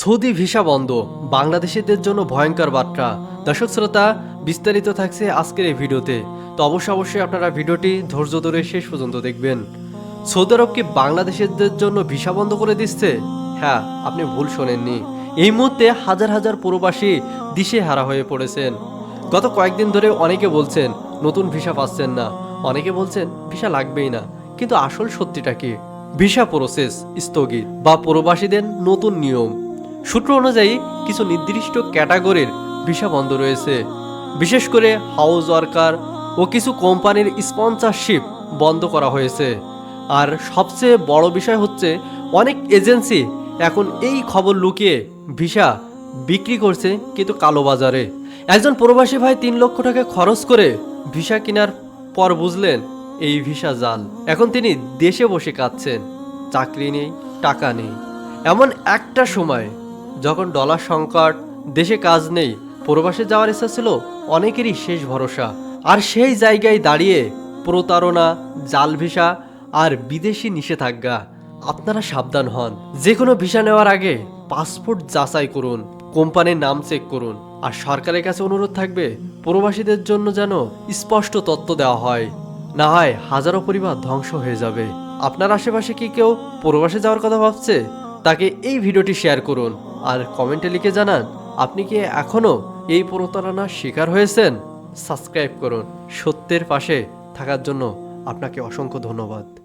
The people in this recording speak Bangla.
সৌদি ভিসা বন্ধ। বাংলাদেশিদের জন্য ভয়ঙ্কর বার্তা। দর্শক শ্রোতা, বিস্তারিত থাকছে আজকের এই ভিডিওতে। তো অবশ্যই অবশ্যই আপনারা ভিডিওটি ধৈর্য ধরে শেষ পর্যন্ত দেখবেন। সৌদি আরব কি বাংলাদেশিদের জন্য ভিসা বন্ধ করে দিচ্ছে? হ্যাঁ আপনি ভুল শোনেননি। এই মুহূর্তে হাজার হাজার প্রবাসী দিশে হারা হয়ে পড়েছেন। গত কয়েকদিন ধরে অনেকে বলছেন, নতুন ভিসা পাচ্ছেন না। অনেকে বলছেন, ভিসা লাগবেই না। কিন্তু আসল সত্যিটা কি? ভিসা প্রসেস স্থগিত বা প্রবাসীদের নতুন নিয়ম। সূত্র অনুযায়ী কিছু নির্দিষ্ট ক্যাটাগরির ভিসা বন্ধ রয়েছে। বিশেষ করে হাউস ওয়ার্কার ও কিছু কোম্পানির স্পন্সরশিপ বন্ধ করা হয়েছে। আর সবচেয়ে বড় বিষয় হচ্ছে অনেক এজেন্সি এখন এই খবর লুকিয়ে ভিসা বিক্রি করছে কিন্তু কালোবাজারে একজন প্রবাসী ভাই তিন লক্ষ টাকা খরচ করে ভিসা কেনার পর বুঝলেন এই ভিসা জাল। এখন তিনি দেশে বসে কাঁদছেন। চাকরি নেই, টাকা নেই। এমন একটা সময় যখন ডলার সংকট, দেশে কাজ নেই, প্রবাসে যাওয়ার ইচ্ছা ছিল, অনেকেরই শেষ ভরসা। আর সেই জায়গায় দাঁড়িয়ে প্রতারণা, জাল ভিসা আর বিদেশি নিষেধাজ্ঞা। আপনারা সাবধান হন। যে কোনো ভিসা নেওয়ার আগে পাসপোর্ট যাচাই করুন, কোম্পানির নাম চেক করুন। আর সরকারের কাছে অনুরোধ থাকবে, প্রবাসীদের জন্য যেন স্পষ্ট তথ্য দেওয়া হয়। না হয় হাজারো পরিবার ধ্বংস হয়ে যাবে। আপনার আশেপাশে কি কেউ প্রবাসে যাওয়ার কথা ভাবছে? তাকে এই ভিডিওটি শেয়ার করুন। আর কমেন্টে লিখে জানান, আপনি কি এখনও এই প্রতারণার শিকার হয়েছেন? সাবস্ক্রাইব করুন। সত্যের পাশে থাকার জন্য আপনাকে অসংখ্য ধন্যবাদ।